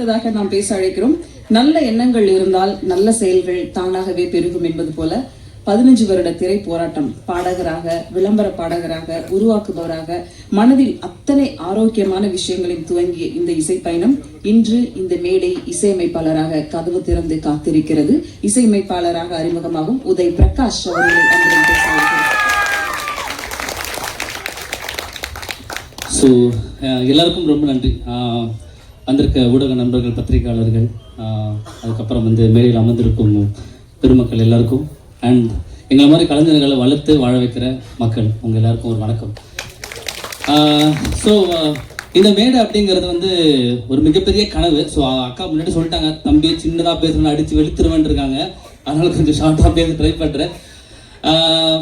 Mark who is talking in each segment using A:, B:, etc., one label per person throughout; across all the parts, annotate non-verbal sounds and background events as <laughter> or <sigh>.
A: அடுத்ததாக நாம் பேச அழைக்கிறோம் நல்ல எண்ணங்கள் இருந்தால் நல்ல செயல்கள் தானாகவே பெருகும் என்பது போல பதினஞ்சு வருட திரை போராட்டம் பாடகராக விளம்பர பாடகராக உருவாக்குபவராக மனதில் அத்தனை ஆரோக்கியமான விஷயங்களில் துவங்கிய இந்த இசை பயணம் இன்று இந்த மேடை இசையமைப்பாளராக கதவு திறந்து காத்திருக்கிறது. இசையமைப்பாளராக அறிமுகமாகும் உதய் பிரகாஷ் அவர்களை
B: ஸோ uh, எல்லாருக்கும் ரொம்ப நன்றி. வந்திருக்க ஊடக நண்பர்கள் பத்திரிகையாளர்கள் அதுக்கப்புறம் வந்து மேடையில் அமர்ந்திருக்கும் பெருமக்கள் எல்லாருக்கும் அண்ட் எங்களை மாதிரி கலைஞர்களை வளர்த்து வாழ வைக்கிற மக்கள் உங்கள் எல்லாருக்கும் ஒரு வணக்கம். ஸோ இந்த மேடை அப்படிங்கிறது வந்து ஒரு மிகப்பெரிய கனவு. ஸோ அக்கா முன்னாடி சொல்லிட்டாங்க தம்பி சின்னதாக பேசுகிறேன் அடித்து வெளுத்துருவேன் இருக்காங்க. அதனால கொஞ்சம் ஷார்ட்டாக பேச ட்ரை பண்ணுறேன்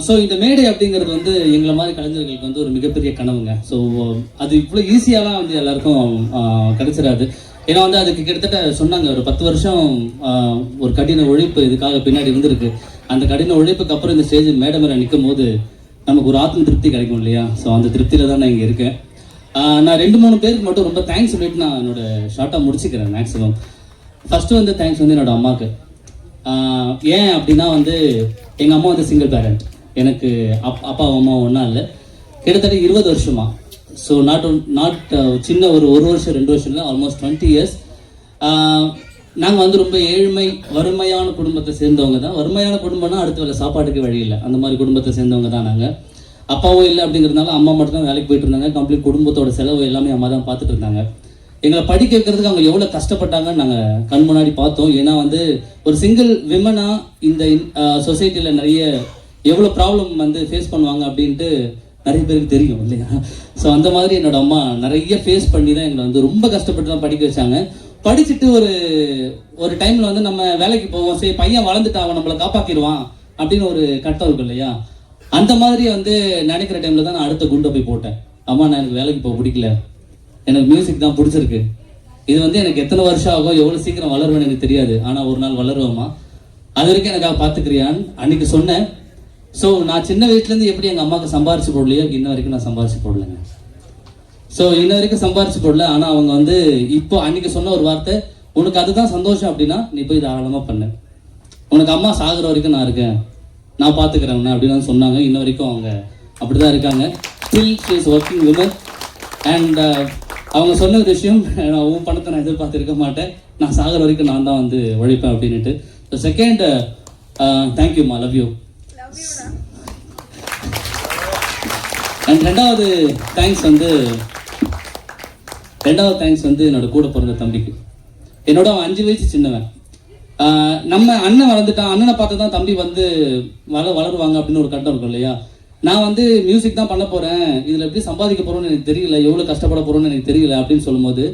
B: ஸோ இந்த மேடை அப்படிங்கிறது வந்து எங்களை மாதிரி கலைஞர்களுக்கு வந்து ஒரு மிகப்பெரிய கனவுங்க. ஸோ அது இவ்வளோ ஈஸியாலாம் வந்து எல்லாருக்கும் கிடைச்சிடாது ஏன்னா வந்து அதுக்கு கிட்டத்தட்ட சொன்னாங்க ஒரு பத்து வருஷம் ஒரு கடின உழைப்பு இதுக்காக பின்னாடி இருந்திருக்கு. அந்த கடின உழைப்புக்கு அப்புறம் இந்த ஸ்டேஜ் மேடை மேலே நிற்கும் போது நமக்கு ஒரு ஆத்ம திருப்தி கிடைக்கும் இல்லையா? ஸோ அந்த திருப்தியில் தான் நான் இங்கே இருக்கேன். நான் ரெண்டு மூணு பேருக்கு மட்டும் ரொம்ப தேங்க்ஸ் சொல்லிட்டு நான் என்னோட ஷார்ட்டாக முடிச்சுக்கிறேன் மேக்ஸிமம் ஃபஸ்ட்டு வந்து தேங்க்ஸ் வந்து என்னோட அம்மாவுக்கு ஏன் அப்படின்னா வந்து எங்கள் அம்மா வந்து சிங்கிள் பேரண்ட் எனக்கு அப் அப்பா அம்மா ஒன்றா இல்லை. கிட்டத்தட்ட இருபது வருஷமா. ஸோ நாட் நாட் சின்ன ஒரு ஒரு வருஷம் ரெண்டு வருஷம் இல்லை ஆல்மோஸ்ட் டுவெண்ட்டி இயர்ஸ் நாங்கள் வந்து ரொம்ப ஏழ்மை வறுமையான குடும்பத்தை சேர்ந்தவங்க தான். வறுமையான குடும்பம்னா அடுத்த வேலை சாப்பாட்டுக்கு வழி இல்லை. அந்த மாதிரி குடும்பத்தை சேர்ந்தவங்க தான் நாங்கள் அப்பாவும் இல்லை அப்படிங்கிறதுனால அம்மா மட்டும் தான் வேலைக்கு போயிட்டு இருந்தாங்க. கம்ப்ளீட் குடும்பத்தோட செலவு எல்லாமே அம்மா தான் பார்த்துட்டு இருந்தாங்க. எங்களை படிக்க வைக்கிறதுக்கு அவங்க எவ்வளோ கஷ்டப்பட்டாங்கன்னு நாங்கள் கண் முன்னாடி பார்த்தோம். ஏன்னா வந்து ஒரு சிங்கிள் விமனாக இந்த சொசைட்டியில் நிறைய எவ்வளோ ப்ராப்ளம் வந்து ஃபேஸ் பண்ணுவாங்க அப்படின்ட்டு நிறைய பேருக்கு தெரியும் இல்லையா? ஸோ அந்த மாதிரி என்னோட அம்மா நிறைய ஃபேஸ் பண்ணி தான் எங்களை வந்து ரொம்ப கஷ்டப்பட்டு தான் படிக்க வச்சாங்க. படிச்சுட்டு ஒரு ஒரு டைமில் வந்து நம்ம வேலைக்கு போவோம். சரி பையன் வளர்ந்துட்டான் நம்மளை காப்பாற்றிடுவான் அப்படின்னு ஒரு கட்டம் இருக்கும் இல்லையா? அந்த மாதிரி வந்து நினைக்கிற டைமில் தான் நான் அடுத்த குண்டை போய் போட்டேன். அம்மா நான் எனக்கு வேலைக்கு போக பிடிக்கல. எனக்கு மியூசிக் தான் பிடிச்சிருக்கு. இது வந்து எனக்கு எத்தனை வருஷம் ஆகும் எவ்வளோ சீக்கிரம் வளருவேன் எனக்கு தெரியாது. ஆனால் ஒரு நாள் வளருவோமா அது வரைக்கும் எனக்காக பார்த்துக்கிறியான்னு அன்னைக்கு சொன்னேன். ஸோ நான் சின்ன வயசுலேருந்து எப்படி எங்கள் அம்மாவுக்கு சம்பாரிச்சு போடலையோ இன்ன வரைக்கும் நான் சம்பாரிச்சு போடலைங்க. ஸோ இன்ன வரைக்கும் சம்பாரிச்சு போடல. ஆனால் அவங்க வந்து இப்போ அன்னைக்கு சொன்ன ஒரு வார்த்தை உனக்கு அதுதான் சந்தோஷம் அப்படின்னா நீ போய் தாராளமாக பண்ணு. உனக்கு அம்மா சாகுற வரைக்கும் நான் இருக்கேன். நான் பார்த்துக்கிறேன் அப்படின்னு சொன்னாங்க. இன்ன வரைக்கும் அவங்க அப்படி தான் இருக்காங்க still she is working women and அவங்க சொன்ன ஒரு விஷயம் நான் உன் பணத்தை நான் எதிர்பார்த்திருக்க மாட்டேன். நான் சாகுற வரைக்கும் நான் தான் வந்து உழைப்பேன் அப்படின்னுட்டு. ஸோ செகண்ட் தேங்க்யூம்மா லவ் யூ அண்ட் ரெண்டாவது தேங்க்ஸ் வந்து ரெண்டாவது தேங்க்ஸ் வந்து என்னோட கூட பிறந்த தம்பிக்கு. என்னோட அவன் அஞ்சு வயசு சின்னவன். ஆஹ் நம்ம அண்ணன் வளர்ந்துட்டான். அண்ணனை பார்த்து தான் தம்பி வந்து வள வளருவாங்க அப்படின்னு ஒரு கட்டம் இருக்கும் இல்லையா? நான் வந்து மியூசிக் தான் பண்ண போறேன். இதுல எப்படி சம்பாதிக்க போறோம்னு எனக்கு தெரியல. எவ்வளவு கஷ்டப்பட போறோம்னு எனக்கு தெரியல அப்படின்னு சொல்லும்போது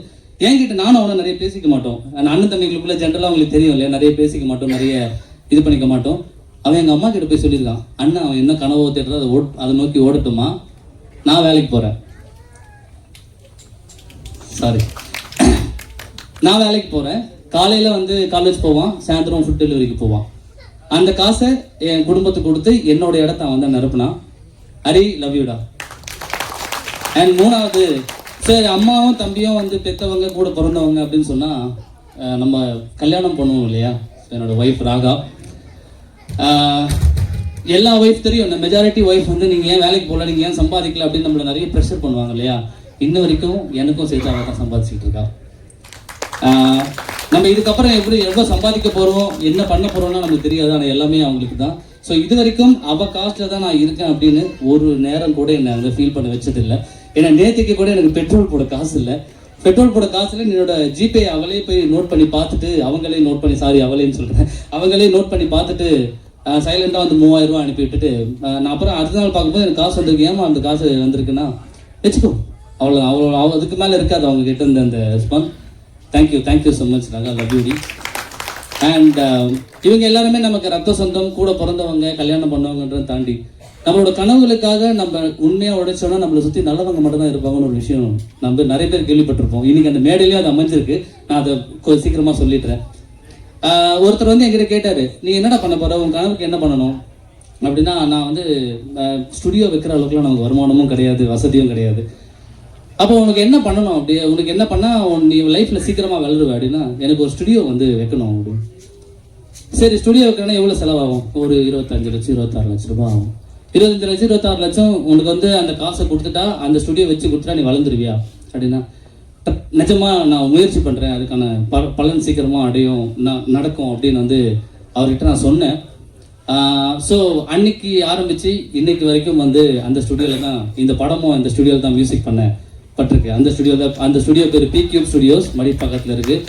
B: என்கிட்ட நானும் அவனை நிறைய பேசிக்க மாட்டோம். அண்ணன் தம்பிகளுக்குள்ள ஜென்ரலா அவங்களுக்கு தெரியும் இல்லையா? நிறைய பேசிக்க மாட்டோம் நிறைய இது பண்ணிக்க மாட்டோம். அவன் எங்க அம்மா கிட்ட போய் சொல்லியிருக்கான் அண்ணன் அவன் என்ன கனவோ தேடுறோ அதை ஓட் அதை நோக்கி ஓடட்டுமா? நான் வேலைக்கு போறேன். சாரி நான் வேலைக்கு போகிறேன் காலையில் வந்து காலேஜ் போவான் சாயந்தரம் ஃபுட் டெலிவரிக்கு போவான். அந்த காசை என் குடும்பத்துக்கு கொடுத்து என்னோட இடத்த அவன் தான் நிரப்புனான். ஹரி லவ் யூடா அண்ட் மூணாவது சரி அம்மாவும் தம்பியும் வந்து பெத்தவங்க கூட பிறந்தவங்க அப்படின்னு சொன்னால் நம்ம கல்யாணம் பண்ணுவோம் இல்லையா? என்னோட ஒய்ஃப் ராகா. எல்லா ஒய்ஃப் தெரியும். இந்த மெஜாரிட்டி ஒய்ஃப் வந்து நீங்கள் ஏன் வேலைக்கு போகல? நீங்கள் ஏன் சம்பாதிக்கல? அப்படின்னு நம்மள நிறைய ப்ரெஷர் பண்ணுவாங்க இல்லையா? இன்ன வரைக்கும் எனக்கும் சேர்த்து அவள் தான் சம்பாதிச்சுட்டு இருக்கா. நம்ம இதுக்கப்புறம் எப்படி எவ்வளோ சம்பாதிக்க போகிறோம் என்ன பண்ண போகிறோம்னா நமக்கு தெரியாது? ஆனால் எல்லாமே அவங்களுக்கு தான். ஸோ இது வரைக்கும் அவள் காஸ்ட்டில் தான் நான் இருக்கேன் அப்படின்னு ஒரு நேரம் கூட என்னை வந்து ஃபீல் பண்ண வச்சதில்லை. ஏன்னா நேற்றுக்கு கூட எனக்கு பெட்ரோல் போட காசு இல்லை. பெட்ரோல் போட காசுல என்னோட ஜிபே அவளே போய் நோட் பண்ணி பார்த்துட்டு அவங்களே நோட் பண்ணி சாரி அவளேன்னு சொல்கிறேன் அவங்களே நோட் பண்ணி பார்த்துட்டு சைலண்டாக வந்து மூவாயிரம் ரூபா அனுப்பி விட்டுட்டு நான் அப்புறம் அடுத்த நாள் பார்க்கும்போது எனக்கு காசு வந்திருக்கு. ஏமா அந்த காசு வந்திருக்குன்னா? வச்சுக்கோ. அவ்வளோ அவ்வளோ அவ- அதுக்கு மேலே இருக்காது அவங்க கிட்ட இருந்த அந்த response thank you thank you so much நாங்கள் லவ் யூடி அண்ட் இவங்க எல்லாருமே நமக்கு ரத்த சொந்தம் கூட பிறந்தவங்க கல்யாணம் பண்ணவங்கன்றதை தாண்டி நம்மளோட கனவுகளுக்காக நம்ம உண்மையாக உடைச்சோன்னா நம்மளை சுற்றி நல்லவங்க மட்டும்தான் இருப்பாங்கன்னு ஒரு விஷயம் நம்ம நிறைய பேர் கேள்விப்பட்டிருப்போம். இன்னைக்கு அந்த மேடையிலேயே அது அமைஞ்சிருக்கு. நான் அதை கொஞ்சம் சீக்கிரமாக சொல்லிடுறேன். ஒருத்தர் வந்து எங்கிட்ட கேட்டார் நீ என்னடா பண்ண போகிற உன் கனவுக்கு என்ன பண்ணணும்? அப்படின்னா நான் வந்து ஸ்டுடியோ வைக்கிற அளவுக்குலாம் நமக்கு வருமானமும் கிடையாது வசதியும் கிடையாது. அப்போ உனக்கு என்ன பண்ணணும் அப்படி? உனக்கு என்ன பண்ணால் நீ லைஃப்பில் சீக்கிரமாக வளருவ அப்படின்னா எனக்கு ஒரு ஸ்டுடியோ வந்து வைக்கணும் அப்படின்னு சரி ஸ்டுடியோ வைக்கணும்னா எவ்வளோ செலவாகும்? ஒரு இருபத்தஞ்சு லட்சம் இருபத்தாறு லட்சம் ரூபாய் ஆகும். இருபத்தஞ்சு லட்சம் இருபத்தாறு லட்சம் உனக்கு வந்து அந்த காசை கொடுத்துட்டா அந்த ஸ்டுடியோ வச்சு கொடுத்துட்டா நீ வளர்ந்துருவியா அப்படின்னா நிஜமாக நான் முயற்சி பண்ணுறேன் அதுக்கான ப- பலன் சீக்கிரமாக அடையும் ந- நடக்கும் அப்படின்னு வந்து அவர்கிட்ட நான் சொன்னேன். ஸோ அன்னைக்கு ஆரம்பித்து இன்னைக்கு வரைக்கும் வந்து அந்த ஸ்டுடியோவில் தான் இந்த படமும் அந்த ஸ்டுடியோவில் தான் மியூசிக் பண்ணேன். பட்டிருக்கு. அந்த ஸ்டுடியோ அந்த ஸ்டுடியோ பேர் பி கியூப் ஸ்டுடியோஸ் மடி பக்கத்தில் இருக்குது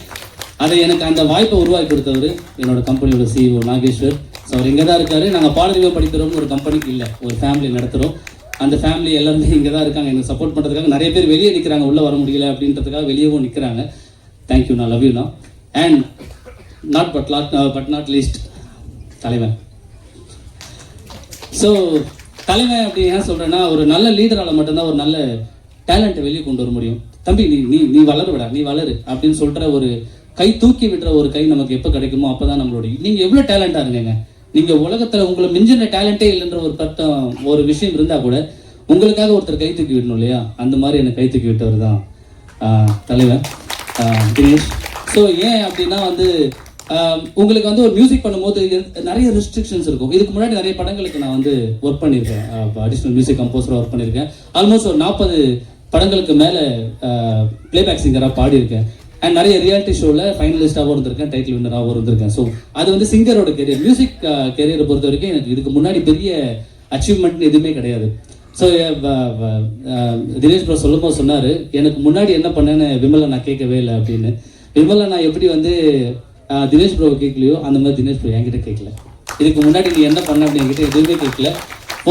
B: அதை எனக்கு அந்த வாய்ப்பை உருவாக்கி கொடுத்தவர் என்னோட கம்பெனியோட சிஇஓ நாகேஸ்வர். ஸோ அவர் இங்கே தான் இருக்காரு. நாங்கள் பாடறிவை படிக்கிறோம்னு ஒரு கம்பெனிக்கு இல்லை ஒரு ஃபேமிலி நடத்துகிறோம் அந்த ஃபேமிலி எல்லாருமே இங்கே தான் இருக்காங்க. எனக்கு சப்போர்ட் பண்ணுறதுக்காக நிறைய பேர் வெளியே நிற்கிறாங்க உள்ளே வர முடியல அப்படின்றதுக்காக வெளியேவும் நிற்கிறாங்க தேங்க்யூ நான் லவ் யூ நான் and not but lot but not least தலைவன். ஸோ தலைவன் அப்படி ஏன் சொல்கிறேன்னா ஒரு நல்ல லீடரால் மட்டும்தான் ஒரு நல்ல டேலண்ட்டை வெளியே கொண்டு வர முடியும். தம்பி நீ நீ நீ வளருவிடா நீ வளரு அப்படின்னு சொல்கிற ஒரு கை தூக்கி விடுற ஒரு கை நமக்கு எப்போ கிடைக்குமோ அப்போ தான் நம்மளோட நீங்கள் எவ்வளோ டேலண்டாக இருங்கங்க. நீங்கள் உலகத்தில் உங்களை மிஞ்சின டேலண்டே இல்லைன்ற ஒரு பட்டம் ஒரு விஷயம் இருந்தால் கூட உங்களுக்காக ஒருத்தர் கை தூக்கி விடணும் இல்லையா? அந்த மாதிரி எனக்கு கை தூக்கி விட்டவர் தான் தலைவர் தினேஷ். ஸோ ஏன் அப்படின்னா வந்து உங்களுக்கு வந்து ஒரு மியூசிக் பண்ணும்போது நிறைய ரெஸ்ட்ரிக்ஷன்ஸ் இருக்கும். இதுக்கு முன்னாடி நிறைய படங்களுக்கு நான் வந்து ஒர்க் பண்ணியிருக்கேன். அடிஷ்னல் மியூசிக் கம்போஸராக ஒர்க் பண்ணியிருக்கேன். ஆல்மோஸ்ட் ஒரு நாற்பது படங்களுக்கு மேலே பிளேபேக் சிங்கராக பாடியிருக்கேன். அண்ட் நிறைய ரியாலிட்டி ஷோவில் ஃபைனலிஸ்டாகவும் இருந்திருக்கேன் டைட்டில் வின்னராகவும் இருந்திருக்கேன். ஸோ அது வந்து சிங்கரோட கெரியர் மியூசிக் கெரியரை பொறுத்த வரைக்கும் எனக்கு இதுக்கு முன்னாடி பெரிய அச்சீவ்மெண்ட் எதுவுமே கிடையாது. ஸோ தினேஷ் ப்ரோ சொல்லும்போது சொன்னார் எனக்கு முன்னாடி என்ன பண்ணேன்னு விமலை நான் கேட்கவே இல்லை அப்படின்னு. விமலை நான் எப்படி வந்து தினேஷ் ப்ரோ கேட்கலையோ அந்த மாதிரி தினேஷ் ப்ரோ என்கிட்ட கேட்கல. இதுக்கு முன்னாடி நீ என்ன பண்ண அப்படின்னு என்கிட்ட எதுவுமே கேட்கல.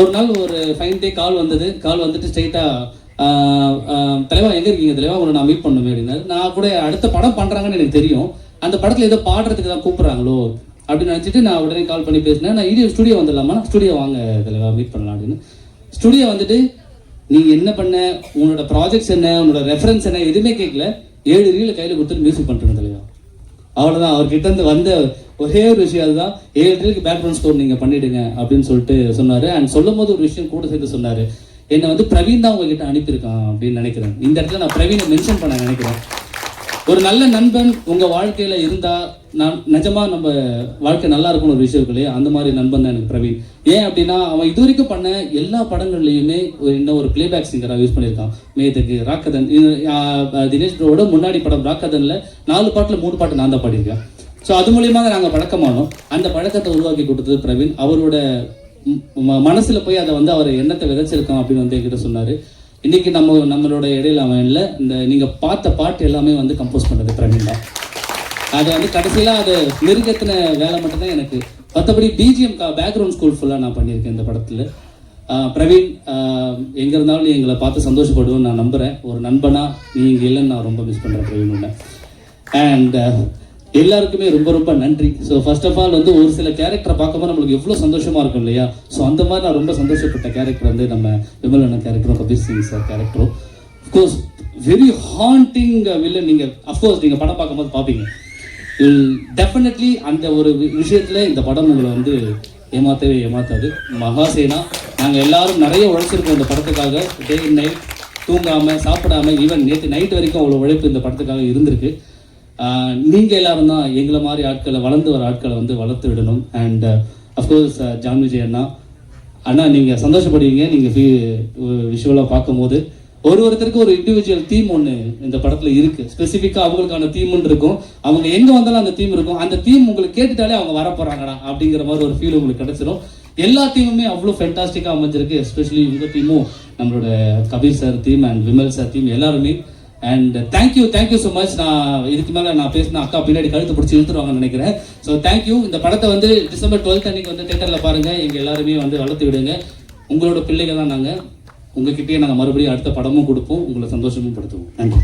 B: ஒரு நாள் ஒரு ஃபைன் டே கால் வந்தது. கால் வந்துட்டு ஸ்ட்ரைட்டாக தலைவா எங்கே இருக்கீங்க தலைவா? உங்களை நான் மீட் பண்ணுமே அப்படின்னாரு. நான் கூட அடுத்த படம் பண்ணுறாங்கன்னு எனக்கு தெரியும். அந்த படத்தில் ஏதோ பாடுறதுக்கு தான் கூப்பிட்றாங்களோ அப்படின்னு நினச்சிட்டு நான் உடனே கால் பண்ணி பேசினேன். நான் இது ஸ்டுடியோ வந்துடலாமா? ஸ்டுடியோ வாங்க தலைவா மீட் பண்ணலாம் அப்படின்னு. ஸ்டுடியோ வந்துட்டு நீங்க என்ன பண்ண? உன்னோட ப்ராஜெக்ட்ஸ் என்ன? உன்னோட ரெஃபரன்ஸ் என்ன? எதுவுமே கேட்கல. ஏழு ரீல கையில் கொடுத்துட்டு மியூசிக் பண்ணுறேன் தலைவா. அவ்வளோதான் அவர்கிட்ட இருந்து வந்த ஒரே ஒரு விஷயம் அதுதான். ஏழு ரீலுக்கு பேக்ரவுண்ட் ஸ்கோர் நீங்கள் பண்ணிடுங்க அப்படின்னு சொல்லிட்டு சொன்னார். அண்ட் சொல்லும் போது ஒரு விஷயம் கூட சேர்த்து சொன்னார். என்னை வந்து பிரவீன் தான் உங்ககிட்ட அனுப்பியிருக்கான் அப்படின்னு நினைக்கிறேன். இந்த இடத்துல நான் பிரவீனை மென்ஷன் பண்ண நினைக்கிறேன். ஒரு நல்ல நண்பன் உங்கள் வாழ்க்கையில் இருந்தால் நான் நிஜமாக நம்ம வாழ்க்கை நல்லா இருக்கும்னு ஒரு விஷயம் இருக்கு இல்லையா? அந்த மாதிரி நண்பன் தான் எனக்கு பிரவீன். ஏன் அப்படின்னா அவன் இது வரைக்கும் பண்ண எல்லா படங்கள்லையுமே ஒரு இன்னும் ஒரு பிளேபேக் சிங்கராக யூஸ் பண்ணியிருக்கான். மேதக்கு ராக்கதன் இது, தினேஷ் முன்னாடி படம் ராக்கதனில் நாலு பாட்டில் மூணு பாட்டு நான் தான் பாடியிருக்கேன். ஸோ அது மூலியமாக நாங்கள் பழக்கமானோம். அந்த பழக்கத்தை உருவாக்கி கொடுத்தது பிரவீன். அவரோட மனசில் போய் அதை வந்து அவர் எண்ணத்தை விதைச்சிருக்கோம் அப்படின்னு வந்து என்கிட்ட சொன்னார். இன்றைக்கி நம்ம நம்மளோட இடையில அவன் இல்லை. இந்த நீங்கள் பார்த்த பாட்டு எல்லாமே வந்து கம்போஸ் பண்ணது பிரவீன் தான். அது வந்து கடைசியில அது நெருக்கத்தின வேலை மட்டும்தான் எனக்கு. மற்றபடி பிஜிஎம் பேக்ரவுண்ட் ஸ்கூல் ஃபுல்லாக நான் பண்ணியிருக்கேன் இந்த படத்தில். பிரவீன் எங்கே இருந்தாலும் நீ எங்களை பார்த்து சந்தோஷப்படுவோம்னு நான் நம்புகிறேன் ஒரு நண்பனாக நீ இங்கே இல்லைன்னு நான் ரொம்ப மிஸ் பண்ணுறேன் பிரவீன் உள்ள அண்ட் எல்லாருக்குமே ரொம்ப ரொம்ப நன்றி. ஸோ ஃபர்ஸ்ட் ஆஃப் ஆல் வந்து ஒரு சில கேரக்டரை பார்க்கும்போது நம்மளுக்கு எவ்வளோ சந்தோஷமா இருக்கும் இல்லையா? ஸோ அந்த மாதிரி நான் ரொம்ப சந்தோஷப்பட்ட கேரக்டர் வந்து நம்ம விமலண்ண கேரக்டரும் கபீர் சிங் சார் கேரக்டரும் of course very haunting villain நீங்கள் அஃப்கோர்ஸ் நீங்கள் படம் பார்க்கும்போது பார்ப்பீங்க. டெஃபினெட்லி அந்த ஒரு விஷயத்தில் விஷயத்துல இந்த படம் உங்களை வந்து ஏமாத்தவே ஏமாத்தாது. மகாசேனா நாங்கள் எல்லாரும் நிறைய உழைச்சிருக்கோம் இந்த படத்துக்காக. டே நைட் தூங்காமல் சாப்பிடாம ஈவன் நேற்று நைட் வரைக்கும் அவ்வளோ உழைப்பு இந்த படத்துக்காக இருந்திருக்கு. நீங்கள் எல்லாரும் தான் எங்களை மாதிரி ஆட்களை வளர்ந்து வர ஆட்களை வந்து வளர்த்து விடணும். And of course John Vijay அண்ணா. அண்ணா நீங்கள் சந்தோஷப்படுவீங்க. நீங்கள் விஷுவலாக uh, பார்க்கும்போது. ஒரு ஒருத்தருக்கு ஒரு இண்டிவிஜுவல் தீம் ஒன்று இந்த படத்தில் இருக்குது ஸ்பெசிஃபிக்காக அவங்களுக்கான தீம்னு இருக்கும். அவங்க எங்கே வந்தாலும் அந்த தீம் இருக்கும். அந்த தீம் உங்களுக்கு கேட்டுட்டாலே அவங்க வர போகிறாங்கடா அப்படிங்கிற மாதிரி ஒரு ஃபீல் உங்களுக்கு கிடைச்சிரும். எல்லா டீமுமே அவ்வளோ ஃபென்டாஸ்டிக்காக அமைஞ்சிருக்கு. எஸ்பெஷலி உங்கள் டீமும் நம்மளோட Kabir sir team and Vimal sir team எல்லாருமே. And thank you thank you so much நான் இதுக்கு மேலே நான் பேசின அக்கா பின்னாடி கழுத்து பிடிச்சி இழுத்துருவாங்கன்னு நினைக்கிறேன். ஸோ தேங்க்யூ இந்த படத்தை வந்து டிசம்பர் டுவெல்த் அன்னைக்கு வந்து தேட்டரில் பாருங்க. எங்கள் எல்லாருமே வந்து வளர்த்து விடுங்க. உங்களோட பிள்ளைங்க தான் நாங்கள் உங்ககிட்டயே நாங்கள் மறுபடியும் அடுத்த படமும் கொடுப்போம். உங்களை சந்தோஷமும் படுத்துவோம். தேங்க்யூ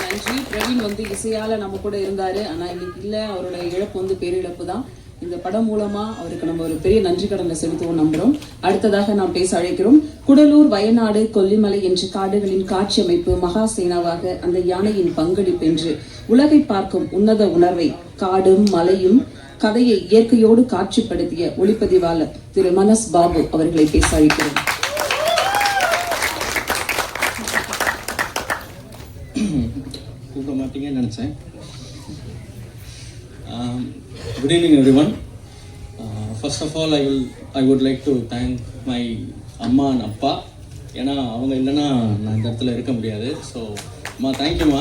A: நன்றி, பிரவீன் வந்து இசையால நம்ம கூட இருந்தாரு. ஆனா இன்னைக்கு இல்ல. அவரோட இழப்பு வந்து பேரிழப்பு தான் இந்த படம் மூலமா அவருக்கு நம்ம ஒரு பெரிய நன்றி கடனை செலுத்துவோம் நம்புறோம். அடுத்ததாக நாம் பேச அழைக்கிறோம் குடலூர் வயநாடு கொல்லிமலை என்ற காடுகளின் காட்சி அமைப்பு மகா சேனாவாக அந்த யானையின் பங்களிப்பு என்று உலகை பார்க்கும் உன்னத உணர்வை காடும் மலையும் கதையை இயற்கையோடு காட்சிப்படுத்திய ஒளிப்பதிவாளர் திரு மனஸ் பாபு அவர்களை பேச அழைக்கிறோம்.
C: நினைச்சேன். Good evening everyone first of all I will I would like to thank my amma and appa. ஏன்னா அவங்க இல்லைன்னா நான் இந்த இடத்துல இருக்க முடியாது. ஸோ அம்மா தேங்க்யூம்மா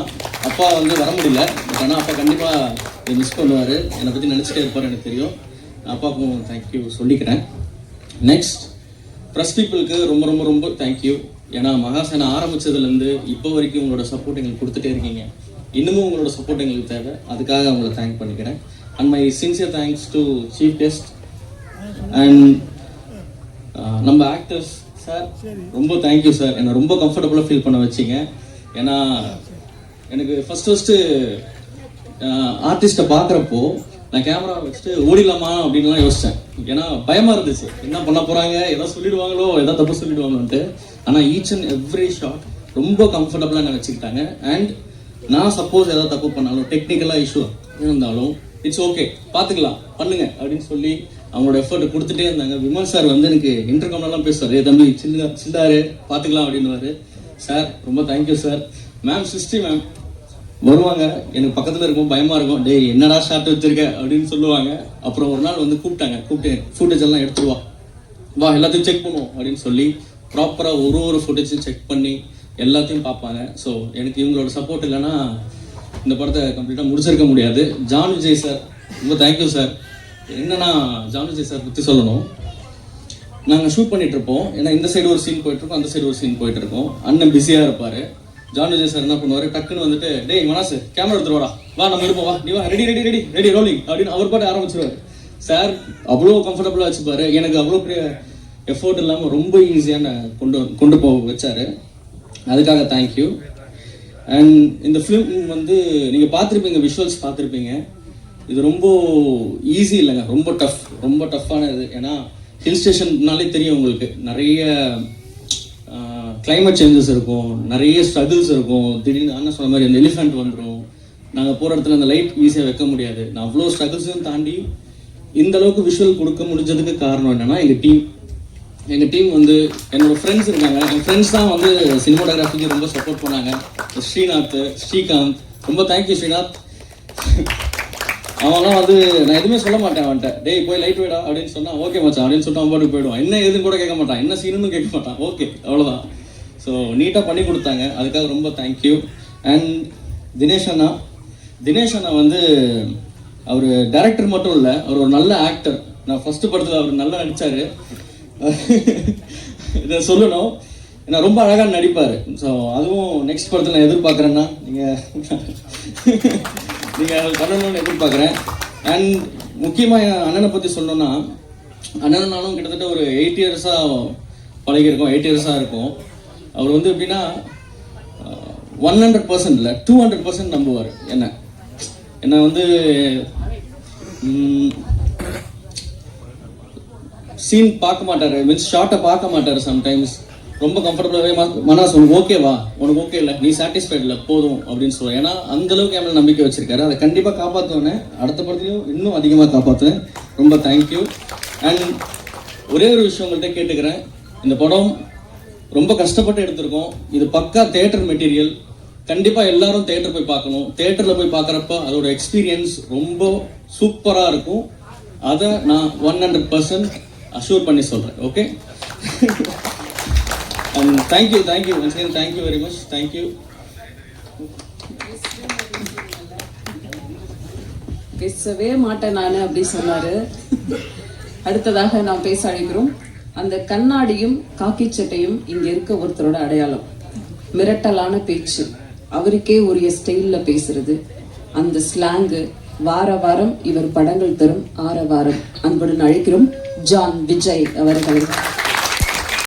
C: அப்பா வந்து வர முடியல. பட் ஆனால் அப்பா கண்டிப்பாக இதை மிஸ் பண்ணுவார். என்னை பற்றி நினச்சிட்டே இருப்பார் எனக்கு தெரியும். அப்பாவுக்கும் தேங்க்யூ சொல்லிக்கிறேன். நெக்ஸ்ட் ப்ரெஸ் பீப்புளுக்கு ரொம்ப ரொம்ப ரொம்ப தேங்க்யூ ஏன்னா மகாசேனை ஆரம்பிச்சதுலேருந்து இப்போ வரைக்கும் உங்களோட சப்போர்ட் எங்களுக்கு கொடுத்துட்டே இருக்கீங்க. இன்னமும் உங்களோட சப்போர்ட் எங்களுக்கு தேவை. அதுக்காக உங்களை தேங்க் பண்ணிக்கிறேன். And my sincere thanks to chief guest and நம்ம ஆக்டர்ஸ் சார் ரொம்ப தேங்க்யூ சார் என்னை ரொம்ப கம்ஃபர்டபுளாக ஃபீல் பண்ண வச்சிங்க. ஏன்னா எனக்கு ஃபஸ்ட் ஃபஸ்ட்டு ஆர்டிஸ்ட்டை பார்க்குறப்போ நான் கேமரா வச்சுட்டு ஓடிடலாமா அப்படின்லாம் யோசித்தேன் ஏன்னா பயமாக இருந்துச்சு. என்ன பண்ண போகிறாங்க எதாவது சொல்லிடுவாங்களோ? எதாவது தப்பு சொல்லிடுவாங்களோன்ட்டு. ஆனால் ஈச் அண்ட் எவ்ரி ஷாட் ரொம்ப கம்ஃபர்டபுளாக நினச்சிக்கிட்டாங்க வச்சுக்கிட்டாங்க. அண்ட் நான் சப்போஸ் ஏதாவது தப்பு பண்ணாலும் டெக்னிக்கலாக இஷ்யூ இருந்தாலும் இட்ஸ் ஓகே பார்த்துக்கலாம். பண்ணுங்க அப்படின்னு சொல்லி அவங்களோட எஃபர்ட் கொடுத்துட்டே இருந்தாங்க. விமல் சார் வந்து எனக்கு இன்டர்காம்லாம் பேசுவார். ஏ தம்பி சில்லா சில்லாரு பார்த்துக்கலாம் அப்படின்னுவாரு. சார் ரொம்ப தேங்க்யூ சார் மேம் சிஸ்டி மேம் வருவாங்க. எனக்கு பக்கத்தில் இருக்கும் பயமா இருக்கும். டேய் என்னடா ஷார்ட் வச்சிருக்க? அப்படின்னு சொல்லுவாங்க. அப்புறம் ஒரு நாள் வந்து கூப்பிட்டாங்க. கூப்பிட்டு ஃபுட்டேஜ் எல்லாம் எடுத்துருவா வா. வா எல்லாத்தையும் செக் பண்ணுவோம். அப்படின்னு சொல்லி ப்ராப்பராக ஒரு ஒரு ஃபுட்டேஜும் செக் பண்ணி எல்லாத்தையும் பார்ப்பாங்க. ஸோ எனக்கு இவங்களோட சப்போர்ட் இல்லைன்னா இந்த படத்தை கம்ப்ளீட்டாக முடிச்சிருக்க முடியாது. ஜான் விஜய் சார் ரொம்ப தேங்க்யூ சார் என்னன்னா ஜான் விஜய் சார் பற்றி சொல்லணும். நாங்கள் ஷூட் பண்ணிட்டு இருப்போம். ஏன்னா இந்த சைடு ஒரு சீன் போயிட்டு இருக்கோம் அந்த சைடு ஒரு சீன் போயிட்டு இருக்கோம். அண்ணன் பிஸியாக இருப்பார். ஜான் விஜய் சார் என்ன பண்ணுவார்? டக்குன்னு வந்துட்டு டேய் மனாசு கேமரா எடுத்துருவா வா நம்ம எடுப்போம் வா. நீ வா. Ready ready ready ready rolling அப்படின்னு அவர் பாட்டு ஆரம்பிச்சிருவார். சார் அவ்வளோ கம்ஃபர்டபுளாக வச்சுப்பாரு. எனக்கு அவ்வளோ பெரிய எஃபோர்ட் இல்லாமல் ரொம்ப ஈஸியான கொண்டு கொண்டு போக வச்சாரு. அதுக்காக தேங்க்யூ அண்ட் இந்த ஃபிலிம் வந்து நீங்கள் பார்த்துருப்பீங்க விஷுவல்ஸ் பார்த்துருப்பீங்க. இது ரொம்ப ஈஸி இல்லைங்க. ரொம்ப டஃப் ரொம்ப டஃப்பான இது. ஏன்னா ஹில் ஸ்டேஷன்னாலே தெரியும் உங்களுக்கு. நிறைய கிளைமேட் சேஞ்சஸ் இருக்கும். நிறைய ஸ்ட்ரகிள்ஸ் இருக்கும். திடீர்னு அண்ணன் சொன்ன மாதிரி அந்த எலிஃபெண்ட் வந்துடும் நாங்கள் போகிற இடத்துல அந்த லைட் ஈஸியாக வைக்க முடியாது. நான் அவ்வளோ ஸ்ட்ரகிள்ஸையும் தாண்டி இந்த அளவுக்கு விஷுவல் கொடுக்க முடிஞ்சதுக்கு காரணம் என்னென்னா எங்கள் டீம் எங்கள் டீம் வந்து என்னோட ஃப்ரெண்ட்ஸ் இருக்காங்க. என் ஃப்ரெண்ட்ஸ் தான் வந்து சினிமாட்டோகிராஃபிக்கு ரொம்ப சப்போர்ட் பண்ணாங்க. ஸ்ரீநாத் ஸ்ரீகாந்த். ரொம்ப தேங்க்யூ ஸ்ரீநாத். அவன்லாம் வந்து நான் எதுவுமே சொல்ல மாட்டேன் அவன்கிட்ட. டேய் போய் லைட் வைடா அப்படின்னு சொன்னா ஓகே மச்சான் அப்படின்னு சொல்லிட்டு அவன் பாட்டு போயிடுவான். என்ன எதுன்னு கூட கேட்க மாட்டான். என்ன சீனுன்னு கேட்க மாட்டான். ஓகே அவ்வளோதான் ஸோ நீட்டாக பண்ணி கொடுத்தாங்க. அதுக்காக ரொம்ப தேங்க்யூ அண்ட் தினேஷ் அண்ணா. தினேஷ் அண்ணா வந்து அவர் டேரக்டர் மட்டும் இல்லை அவர் ஒரு நல்ல ஆக்டர் நான் ஃபஸ்ட்டு படத்தில் அவர் நல்லா நடித்தார் <laughs> இதை சொல்லணும். ஏன்னா ரொம்ப அழகாக நடிப்பார். ஸோ அதுவும் நெக்ஸ்ட் படத்தில் நான் எதிர்பார்க்குறேன்னா நீங்கள் <laughs> நீங்கள் பண்ணணும்னு எதிர்பார்க்குறேன். அண்ட் முக்கியமாக என் அண்ணனை பற்றி சொல்லணும்னா அண்ணனும் நானும் கிட்டத்தட்ட ஒரு எயிட் இயர்ஸாக பழகியிருக்கோம். எயிட் இயர்ஸாக இருக்கும். அவர் வந்து எப்படின்னா ஒன் ஹண்ட்ரட் பர்சன்ட் இல்லை டூ ஹண்ட்ரட் பர்சன்ட் நம்புவார் என்ன. என்ன வந்து சீன் பார்க்க மாட்டாரு. மீன்ஸ் ஷார்ட்டை பார்க்க மாட்டாரு சம்டைம்ஸ் ரொம்ப கம்ஃபர்டபுளாகவே மனாஸ் உனக்கு ஓகேவா உனக்கு ஓகே இல்லை நீ சாட்டிஸ்ஃபைட் இல்லை போதும் அப்படின்னு சொல்லுவேன் ஏன்னா அந்தளவுக்கு என் நம்பிக்கை வச்சிருக்காரு. அதை கண்டிப்பாக காப்பாற்றுவேன் அடுத்த படத்துலையும் இன்னும் அதிகமாக காப்பாற்றுவேன் ரொம்ப தேங்க்யூ அண்ட் ஒரே ஒரு விஷயம் உங்கள்கிட்ட கேட்டுக்கிறேன். இந்த படம் ரொம்ப கஷ்டப்பட்டு எடுத்திருக்கோம். இது பக்கா தேட்டர் மெட்டீரியல் கண்டிப்பாக எல்லாரும் தேட்டர் போய் பார்க்கணும். தேட்டரில் போய் பார்க்குறப்ப அதோட எக்ஸ்பீரியன்ஸ் ரொம்ப சூப்பராக இருக்கும். அதை நான் ஒன் ஹண்ட்ரட் பர்சன்ட் அஷூர் பண்ணி சொல்கிறேன் okay and thank you thank you once again thank you very much thank you
A: பேசவே மாட்டேன் நான் அப்படி சொன்னாரு. அடுத்ததாக நாம் பேச அழைக்கிறோம். அந்த கண்ணாடியும் காக்கி சட்டையும் இங்க இருக்க ஒருத்தரோட அடையாளம். மிரட்டலான பேச்சு. அவருக்கே உரிய ஸ்டைல்ல பேசுறது. அந்த ஸ்லாங்கு வார வாரம் இவர் படங்கள் தரும் ஆர வாரம் அன்புடன் அழைக்கிறோம். ஜான் விஜய் அவர்களை